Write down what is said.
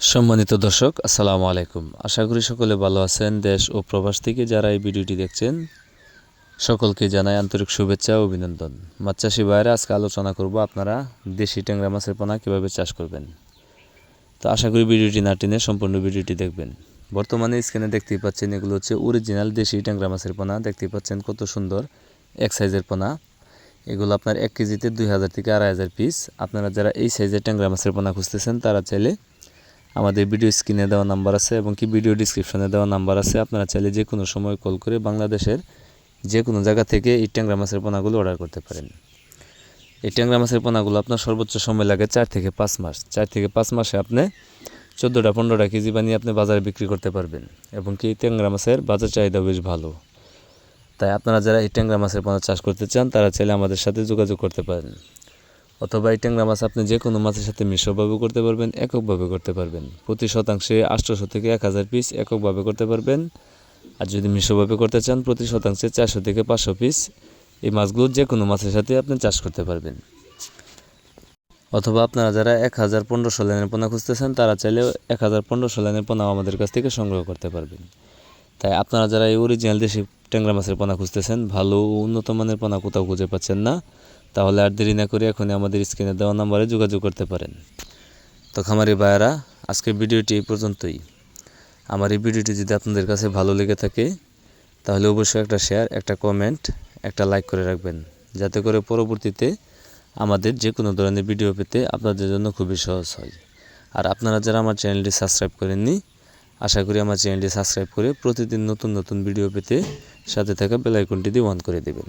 সম্মানিত দর্শক, আসসালামু আলাইকুম। আশা করি সকলে ভালো আছেন, দেশ ও প্রবাস থেকে যারা এই ভিডিওটি দেখছেন, সকলকে জানাই আন্তরিক শুভেচ্ছা ও অভিনন্দন। মাছ চাষি ভাইয়েরা, আজকে আলোচনা করব আপনারা দেশি ট্যাংরা মাছের পোনা কীভাবে চাষ করবেন। তো আশা করি ভিডিওটি না টেনে সম্পূর্ণ ভিডিওটি দেখবেন। বর্তমানে স্ক্রিনে দেখতেই পাচ্ছেন, এগুলো হচ্ছে অরিজিনাল দেশি ট্যাংরা মাছের পোনা। দেখতেই পাচ্ছেন কত সুন্দর, এক সাইজের পোনা। এগুলো আপনার এক কেজিতে দুই হাজার থেকে আড়াই হাজার পিস আপনারা যারা এই সাইজের ট্যাংরা মাছের পোনা খুঁজতেছেন, তারা চাইলে আমাদের ভিডিও স্ক্রিনে দেওয়া নাম্বার আছে এবং কি ভিডিও ডিসক্রিপশনে দেওয়া নাম্বার আছে। আপনারা চাইলে যে কোনো সময় কল করে বাংলাদেশের যে কোনো জায়গা থেকে এই ট্যাংরা মাছের পোনাগুলো অর্ডার করতে পারেন। এই ট্যাংরা মাছের পোনাগুলো আপনার সর্বোচ্চ সময় লাগে চার থেকে পাঁচ মাস। চার থেকে পাঁচ মাসে আপনি চোদ্দোটা, পনেরোটা কেজি বানিয়ে আপনি বাজারে বিক্রি করতে পারবেন এবং কি এই ট্যাংরা মাছের বাজার চাহিদা বেশ ভালো। তাই আপনারা যারা এই ট্যাংরা মাছের পোনা চাষ করতে চান, তারা চাইলে আমাদের সাথে যোগাযোগ করতে পারেন। অথবা এই ট্যাংরা মাছ আপনি যে কোনো মাছের সাথে মিশ্রভাবে করতে পারবেন, এককভাবে করতে পারবেন। প্রতি শতাংশে আটশোশো থেকে এক হাজার পিস এককভাবে করতে পারবেন। আর যদি মিশ্রভাবে করতে চান, প্রতি শতাংশে চারশো থেকে পাঁচশো পিস এই মাছগুলো যে কোনো মাছের সাথে আপনি চাষ করতে পারবেন। অথবা আপনারা যারা এক হাজার পনেরোশো লাইনের পোনা খুঁজতেছেন, তারা চাইলেও এক হাজার পনেরোশো লাইনের পোনাও আমাদের কাছ থেকে সংগ্রহ করতে পারবেন। তাই আপনারা যারা এই অরিজিনাল দেশি ট্যাংরা মাছের পোনা খুঁজতেছেন, ভালো উন্নত মানের পোনা কোথাও খুঁজে পাচ্ছেন না তাহলে আর দেরি না করে এখনই আমাদের স্ক্রিনে দেওয়া নাম্বারে যোগাযোগ করতে পারেন। তো খামারি ভাইয়ারা, আজকের ভিডিওটি এই পর্যন্তই। আমার এই ভিডিওটি যদি আপনাদের কাছে ভালো লেগে থাকে, তাহলে অবশ্যই একটা শেয়ার একটা কমেন্ট একটা লাইক করে রাখবেন। যাতে করে পরবর্তীতে আমাদের যে কোনো ধরনের ভিডিও পেতে আপনাদের জন্য খুবই সহজ হয়। আর আপনারা যারা আমার চ্যানেলটি সাবস্ক্রাইব করেননি, আশা করি আমার চ্যানেলটি সাবস্ক্রাইব করে প্রতিদিন নতুন নতুন ভিডিও পেতে সাথে থাকা বেলাইকনটি দিয়ে অন করে দেবেন।